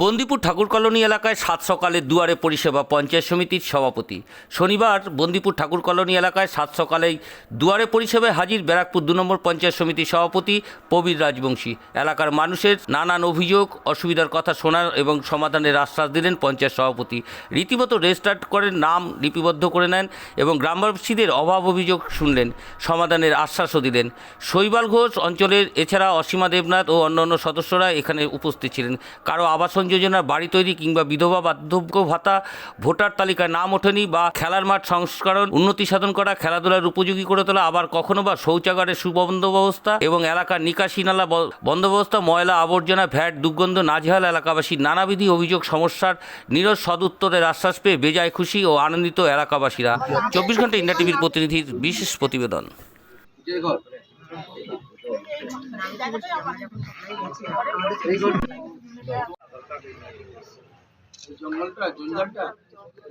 বন্দিপুর ঠাকুর colony এলাকায় সাত সকালে দুয়ারে পরিষেবা পঞ্চায়েত সমিতির সভাপতি। শনিবার বন্দিপুর ঠাকুর কলোনি এলাকায় সাত সকালেই দুয়ারে পরিষেবায় হাজির ব্যারাকপুর দু নম্বর পঞ্চায়েত সমিতির সভাপতি প্রবীর রাজবংশী। এলাকার মানুষের নানান অভিযোগ, অসুবিধার কথা শোনার এবং সমাধানের আশ্বাস দিলেন পঞ্চায়েত সভাপতি। রীতিমতো রেজিস্টার্ড করে নাম লিপিবদ্ধ করে নেন এবং গ্রামবাসীদের অভাব অভিযোগ শুনলেন, সমাধানের আশ্বাসও দিলেন। শৈবাল ঘোষ অঞ্চলের, এছাড়া অসীমা দেবনাথ ও অন্যান্য সদস্যরা এখানে উপস্থিত ছিলেন। কারও আবাসন যোজনার বাড়ি তৈরি কিংবা বিধবা বার্ধক্য ভাতা ভোটার তালিকায় নাম ওঠেনি বা খেলার মাঠ সংস্করণ উন্নতি সাধন করা খেলাধুলার উপযোগী করে তোলা, আবার কখনো বা শৌচাগারের সুবন্দোবস্তা এবং এলাকার নিকাশি নালা বন্দোবস্ত, ময়লা আবর্জনা, ভ্যাট, দুর্গন্ধ নাজেহাল এলাকাবাসীর নানাবিধি অভিযোগ, সমস্যার নিরজ সদুত্তরের আশ্বাস পেয়ে বেজায় খুশি ও আনন্দিত এলাকাবাসীরা। চব্বিশ ঘণ্টা ইন্ডিয়া টিভির প্রতিনিধির বিশেষ প্রতিবেদন। জঙ্গলটা জঞ্জালটা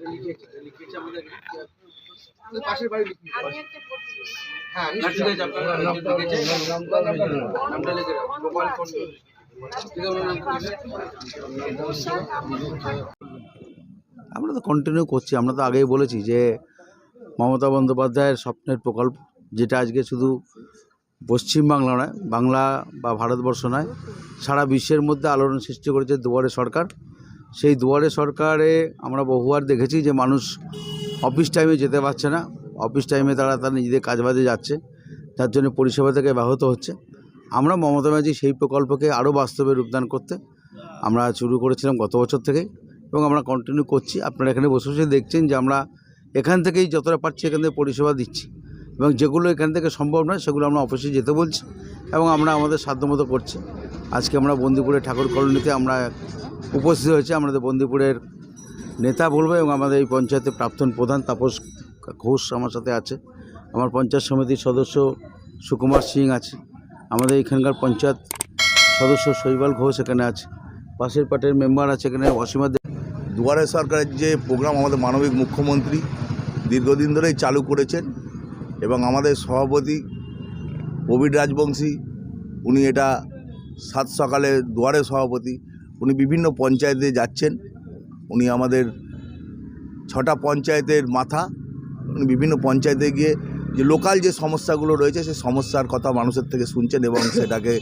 লিখেছে লিখেছে আমাদের পাশের বাড়ি হ্যাঁ ঠিক আছে আপনার নামটা লিখেছে নামটা লিখে গোপাল কুণ্ডু ঠিক আছে ওনার নাম কি লিখেছে? আমরা তো কন্টিনিউ করছি আমরা তো আগেই বলেছি যে মমতা বন্দ্যোপাধ্যায়ের স্বপ্নের প্রকল্প যেটা আজকে শুধু পশ্চিমবাংলা নয়, বাংলা বা ভারতবর্ষ নয়, সারা বিশ্বের মধ্যে আলোড়ন সৃষ্টি করেছে দুয়ারে সরকার। সেই দুয়ারে সরকারে আমরা বহুবার দেখেছি যে মানুষ অফিস টাইমে যেতে পারছে না, অফিস টাইমে তারা তার নিজেদের কাজবাজে যাচ্ছে তার জন্য পরিষেবা থেকে ব্যাহত হচ্ছে। আমরা মমতা ব্যানার্জি সেই প্রকল্পকে আরও বাস্তবে রূপদান করতে আমরা শুরু করেছিলাম গত বছর থেকেই এবং আমরা কন্টিনিউ করছি। আপনারা এখানে বসে বসে দেখছেন যে আমরা এখান থেকেই যতটা পারছি এখান থেকে পরিষেবা দিচ্ছি। এবং যেগুলো এখান থেকে সম্ভব নয়, সেগুলো আমরা অফিসে যেতে বলছি এবং আমরা আমাদের সাধ্যমতো করছি। আজকে আমরা বন্দিপুরের ঠাকুর কলোনিতে আমরা উপস্থিত হয়েছি। আমাদের বন্দিপুরের নেতা বলব এবং আমাদের এই পঞ্চায়েতের প্রাক্তন প্রধান তাপস ঘোষ আমার সাথে আছে। আমার পঞ্চায়েত সমিতির সদস্য সুকুমার সিং আছে। আমাদের এখানকার পঞ্চায়েত সদস্য শৈবাল ঘোষ এখানে আছে। পাশের পার্টির মেম্বার আছে এখানে অসীমা দুয়ারে সরকারের যে প্রোগ্রাম আমাদের মানবিক মুখ্যমন্ত্রী দীর্ঘদিন ধরেই চালু করেছেন। এবং আমাদের সভাপতি প্রবীর রাজবংশী, উনি এটা সাত সকালে দুয়ারে সভাপতি, উনি বিভিন্ন পঞ্চায়েতে যাচ্ছেন। উনি আমাদের ছটা পঞ্চায়েতের মাথা, উনি বিভিন্ন পঞ্চায়েতে গিয়ে যে লোকাল যে সমস্যাগুলো রয়েছে সেই সমস্যার কথা মানুষের থেকে শুনছেন এবং সেটাকে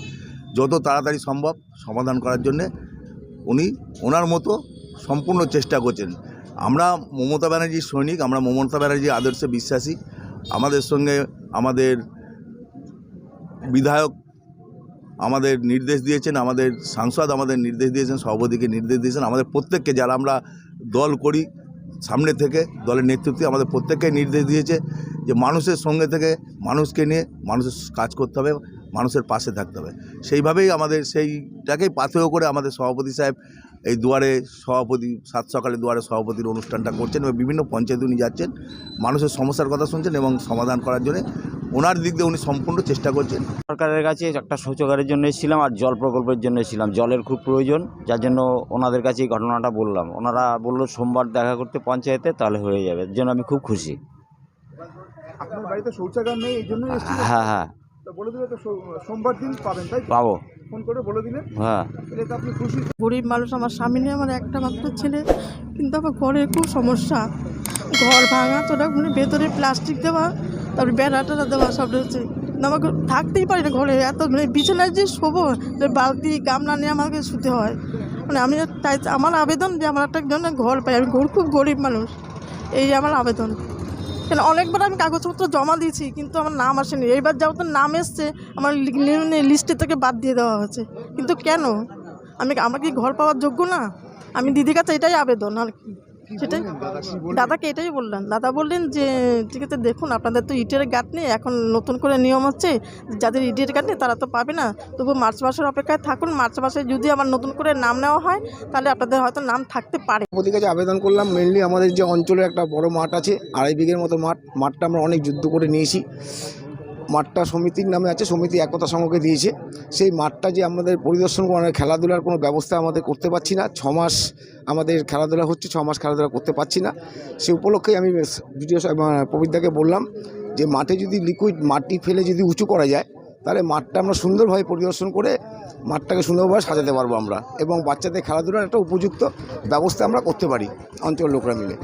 যত তাড়াতাড়ি সম্ভব সমাধান করার জন্যে উনি ওনার মতো সম্পূর্ণ চেষ্টা করছেন। আমরা মমতা ব্যানার্জির সৈনিক, আমরা মমতা ব্যানার্জির আদর্শে বিশ্বাসী। আমাদের সঙ্গে আমাদের বিধায়ক আমাদের নির্দেশ দিয়েছেন, আমাদের সাংসদ আমাদের নির্দেশ দিয়েছেন, সভাপতিকে নির্দেশ দিয়েছেন। আমাদের প্রত্যেককে যারা আমরা দল করি, সামনে থেকে দলের নেতৃত্বে আমাদের প্রত্যেককে নির্দেশ দিয়েছে যে মানুষের সঙ্গে থেকে মানুষকে নিয়ে মানুষের কাজ করতে হবে, মানুষের পাশে থাকতে হবে। সেইভাবেই আমাদের সেইটাকেই পাথেয় করে আমাদের সভাপতি সাহেব এই দুয়ারে সভাপতি সাত সকালে দুয়ারে সভাপতির অনুষ্ঠানটা করছেন এবং বিভিন্ন পঞ্চায়েত উনি যাচ্ছেন। মানুষের সমস্যার কথা শুনছেন এবং সমাধান করার জন্য ওনার দিক দিয়ে উনি সম্পূর্ণ চেষ্টা করছেন। সরকারের কাছে একটা শৌচাগারের জন্য এসেছিলাম আর জল প্রকল্পের জন্য এসেছিলাম। জলের খুব প্রয়োজন যার জন্য ওনাদের কাছে এই ঘটনাটা বললাম। ওনারা বলল সোমবার দেখা করতে পঞ্চায়েতে তাহলে হয়ে যাবে। এর জন্য আমি খুব খুশি। আপনার বাড়িতে শৌচাগার নেই এই জন্যই এসেছিলেন? হ্যাঁ হ্যাঁ। বলে দিলে তো সোমবার দিন পাবেন তাই পাবো। ফোন করে বলে দিলেন। হ্যাঁ। তো আপনি খুশি। গরিব মানুষ আমার স্বামী নিয়ে আমার একটা মাত্র ছেলে। কিন্তু আমার ঘরে খুব সমস্যা। ঘর ভাঙা তোরা মানে ভেতরে প্লাস্টিক দেওয়া তারপরে বেড়া টেড়া দেওয়া সব রয়েছে। কিন্তু আমাকে থাকতেই পারি না ঘরে। এত মানে বিছানায় যে শোবো যে বালতি গামলা নিয়ে আমাকে শুতে হয়। মানে আমি তাই আমার আবেদন যে আমার একটা জন্য ঘর পাই। আমি ঘর খুব গরিব মানুষ। এই আমার আবেদন। কেন? অনেকবার আমি কাগজপত্র জমা দিয়েছি, কিন্তু আমার নাম আসেনি। এইবার যাও তো নাম এসছে, আমার লিস্টে থেকে বাদ দিয়ে দেওয়া হয়েছে। কিন্তু কেন? আমি আমার কি ঘর পাওয়ার যোগ্য না? আমি দিদির কাছে এটাই আবেদন, আর কি? সেটাই দাদাকে এটাই বললেন দাদা বললেন যে ঠিক আছে দেখুন আপনাদের তো ইটের গাঁট নেই এখন নতুন করে নিয়ম হচ্ছে যাদের ইটের গাঁট নেই তারা তো পাবে না। তবু মার্চ মাসের অপেক্ষায় থাকুন। মার্চ মাসে যদি আবার নতুন করে নাম নেওয়া হয় তাহলে আপনাদের হয়তো নাম থাকতে পারে। মোদির কাছে আবেদন করলাম মেনলি আমাদের যে অঞ্চলে একটা বড় মাঠ আছে আড়াই বিঘের মতো মাঠ। মাঠটা আমরা অনেক যুদ্ধ করে নিয়েছি। মাঠটা সমিতির নামে আছে, সমিতি একতা সংঘকে দিয়েছে। সেই মাঠটা যে আমাদের পরিদর্শন করার খেলাধুলার কোনো ব্যবস্থা আমাদের করতে পারছি না। ছ মাস আমাদের খেলাধুলা হচ্ছে, ছ মাস খেলাধুলা করতে পারছি না। সে উপলক্ষেই আমি ভিডিও প্রবীরদাকে বললাম যে, মাঠে যদি লিকুইড মাটি ফেলে যদি উঁচু করা যায়, তাহলে মাঠটা আমরা সুন্দরভাবে পরিদর্শন করে মাঠটাকে সুন্দরভাবে সাজাতে পারব আমরা এবং বাচ্চাদের খেলাধুলার একটা উপযুক্ত ব্যবস্থা আমরা করতে পারি অঞ্চল লোকরা মিলে।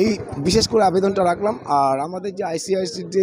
এই বিশেষ করে আবেদনটা রাখলাম। আর আমাদের যে আইসিআইসির যে